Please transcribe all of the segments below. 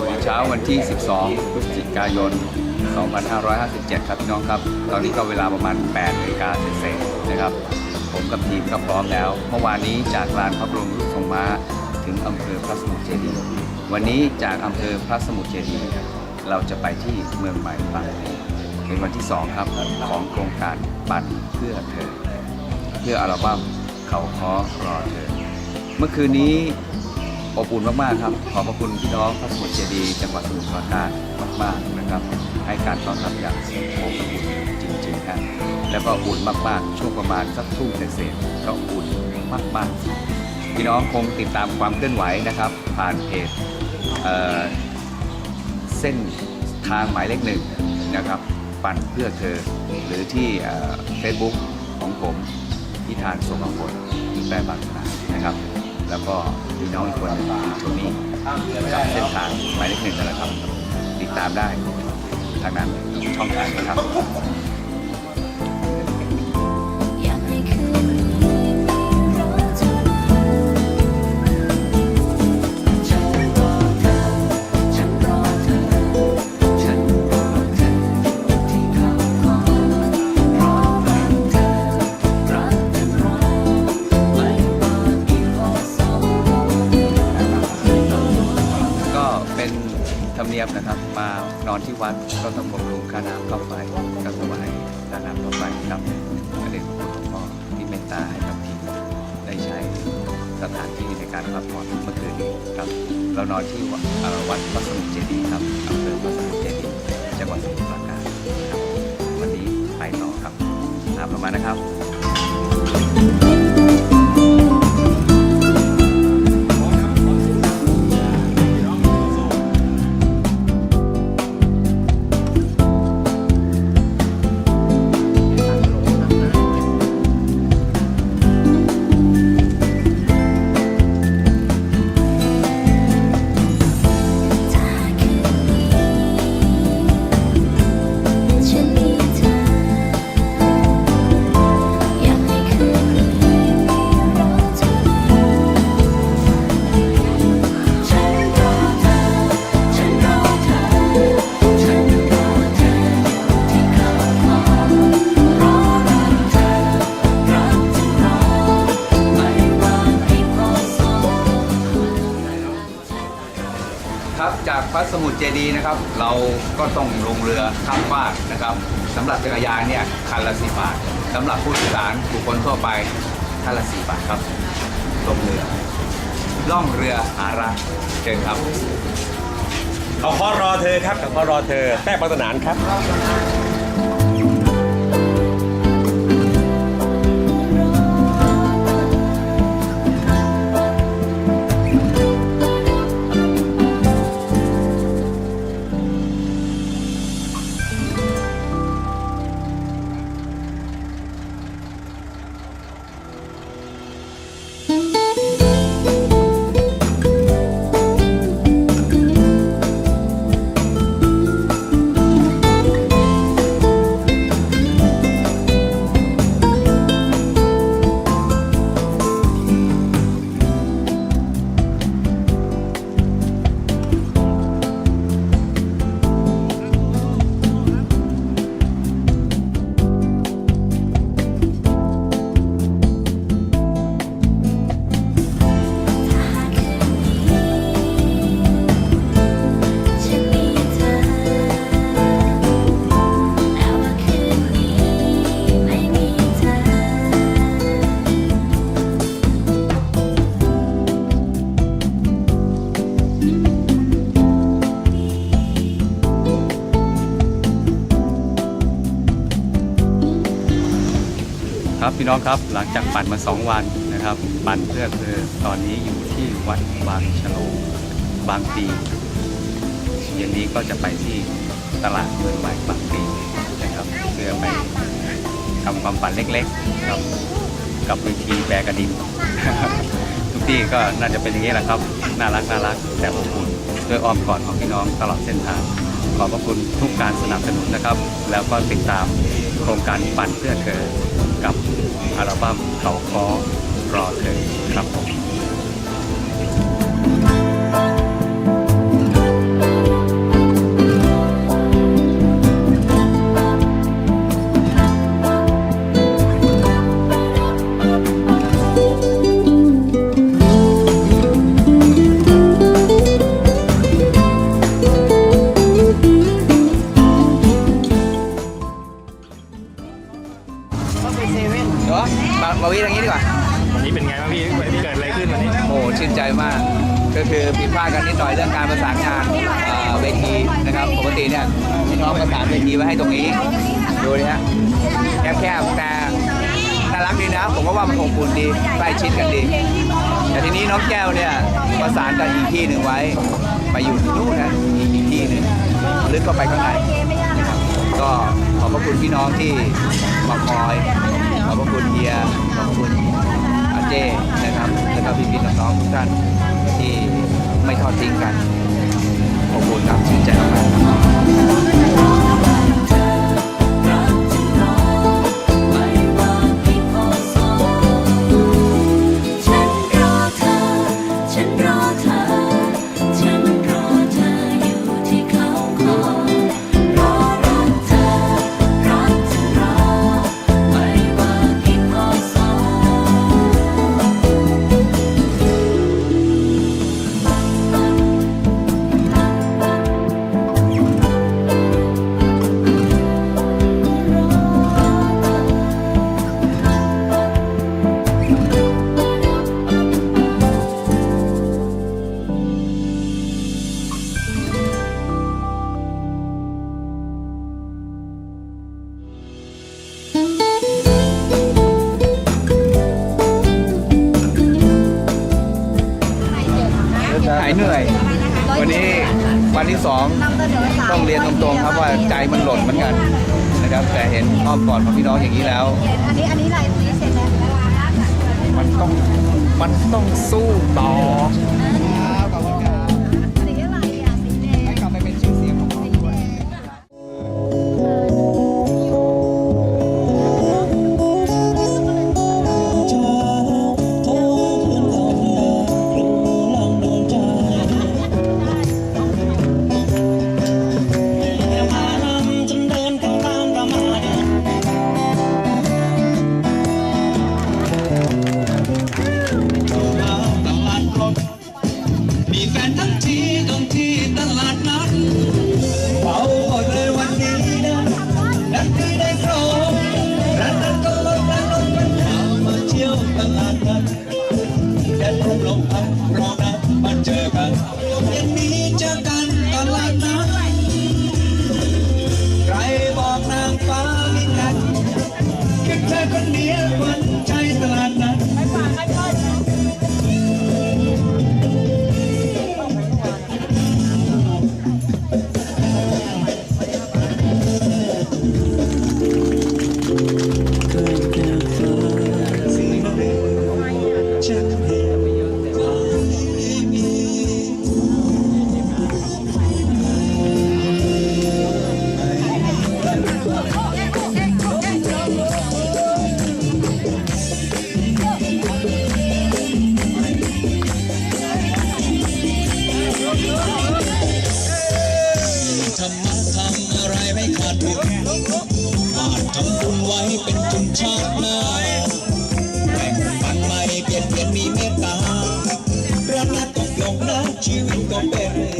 วัสดีเช้าวันที่ 12 พฤศจิกายน 2557 ครับพี่น้องครับ ตอนนี้ก็เวลาประมาณ8นาฬิกาเศษนะครับ ผมกับทีมก็พร้อมแล้ว เมื่อวานนี้จากลานพระบรมรูปทรงม้าถึงอำเภอพระสมุทรเจดีย์วันนี้จากอำเภอพระสมุทรเจดีย์เราจะไปที่เมืองใหม่บางเป็นวันที่ 2 ครับของโครงการปั่นเพื่อเธอ เพื่ออัลบั้มเขาคอรอเธอ เมื่อคืนนี้ อบอุ่นมากๆครับ ขอบพระคุณพี่น้องพระสมุทรเจดีย์จังหวัดสมุทรปราการมากๆนะครับ ให้การต้อนรับอย่างอบอุ่นจริงๆครับแล้วก็อุ่นมากๆช่วงประมาณสักทุ่มเศษก็อุ่นมากๆพี่น้องคงติดตามความเคลื่อนไหวนะครับ ผ่านเพจเเส้นทางหมายเลขหนึ่งนะครับปั่นเพื่อเธอ หรือที่เฟซบุ๊กของผมพิธานสมผลแปลบางนานะครับ แล้วก็มีน้องอีกคนหนึ่งคือโทนี่กับเส้นทางหมายเลขหนึ่งนั่นแหละครับ ติดตามได้ทางนั้นช่องทางนะครับ วัดก็ต้องบำรุงค่าน้ำค่าไฟก็ถวายค่าน้ำค่าไฟครับพระเดชพระคุณหลวงพ่อที่เมตตาให้กับทีมได้ใช้สถานที่ในการพักผ่อนเมื่อคืนนี้ครับเรานอนที่วัดพระสมุทรเจดีย์ครับอำเภอพระสมุทรเจดีย์จังหวัดสมุทรปราการครับวันนี้ไปต่อครับตามเรามาณนะครับ กพระสมุทรเจดีย์นะครับ เราก็ต้องลงเรือข้ามฟากนะครับสำหรับจักรยานเนี่ยคันละสี่บาทสำหรับผู้โดยสารบุคคลทั่วไปคันละสี่บาทครับลงเรือล่องเรืออารักเชิญครับ เขาขอรอเธอครับเขาขอรอเธอแป้ปัตนานครับ พี่น้องครับหลังจากปั่นมา 2 วันนะครับ ปั่นเพื่อเธอตอนนี้อยู่ที่วัดบางฉลงบางปีเย็นนี้ก็จะไปที่ตลาดเมืองใหม่บางปีนะครับ เพื่อไปทำความฝันเล็กๆกับกับเวทีแบกกระดินทุกที่ก็น่าจะเป็นอย่างนี้แหละครับ น่ารักน่ารักแต่อบอุ่นด้วยอ้อมกอดของพี่น้องตลอดเส้นทาง ขอบพระคุณทุกการสนับสนุนนะครับ แล้วก็ติดตามโครงการปั่นเพื่อเธอ กับอัลบั้มเขาคอรอเธอครับผม ชื่นใจมาก ก็คือผิดพลาดกันนิดหน่อยเรื่องการประสานงานเวทีนะครับปกติเนี่ยพี่น้องประสานเวทีไว้ให้ตรงนี้ดูดิฮะแคบๆแต่น่ารักดีนะผมก็ว่ามันอบอุ่นดีใกล้ชิดกันดี แต่ทีนี้น้องแก้วเนี่ยประสานกับอีกที่หนึ่งไว้ ไปอยู่ที่นู่นนะอีกที่หนึ่งลึกเข้าไปข้างในก็ขอบพระคุณพี่น้องที่มาคอย ขอบพระคุณเฮียขอบพระคุณ เจนะครับแล้วก็พี่ๆน้องๆทุกท่านที่ไม่ทอดทิ้งกันขอบคุณครับชื่นใจมากครับ ใจมันหล่นเหมือนกันนะครับ แต่เห็นอ้อมกอดของพี่น้องอย่างนี้แล้ว อันนี้อันนี้ลายสีเสร็จแล้วมันต้องมันต้องสู้ต่อ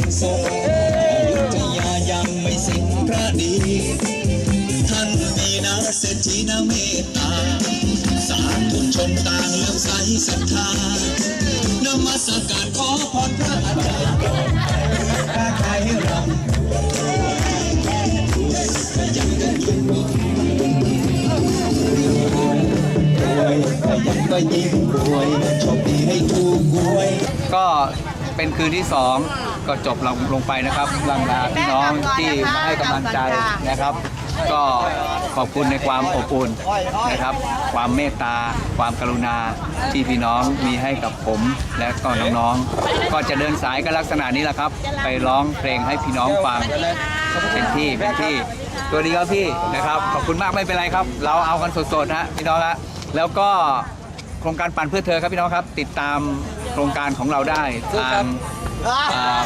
เป็นโซอยุธยายังไม่สิ้นพระดี ท่านมีนาเศรษฐีนาเมตตา สาธุชนต่างเลื่อมใสศรัทธานมัสการขอพรพระอาจารย์พระไทยเรารวยยันก็ยิ่งรวยโชคดีให้ถูกหวยก็เป็นคืนที่สอง ก็จบลงลงไปนะครับลังลาพี่น้องที่มาให้กำลังใจนะครับ ก็ขอบคุณในความอบอุ่นนะครับ ความเมตตา ความกรุณาที่พี่น้องมีให้กับผมและก็น้องๆ ก็จะเดินสายกันลักษณะนี้แหละครับ ไปร้องเพลงให้พี่น้องฟังเป็นที่เป็นที่ตัวดีครับพี่นะครับขอบคุณมากไม่เป็นไรครับ เราเอากันสดๆนะพี่น้องฮะแล้วก็โครงการปั่นเพื่อเธอครับพี่น้องครับ ติดตามโครงการของเราได้ทาง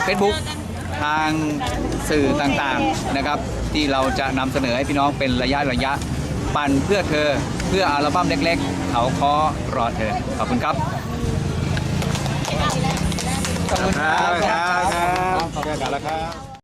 เฟซบุ๊กทางสื่อต่างๆนะครับ ที่เราจะนำเสนอให้พี่น้องเป็นระยะระยะปั่นเพื่อเธอเพื่ออัลบั้มเล็กๆ เขาคอรอเธอ ขอบคุณครับ ขอบคุณครับ ครับครับขอบคุณครับ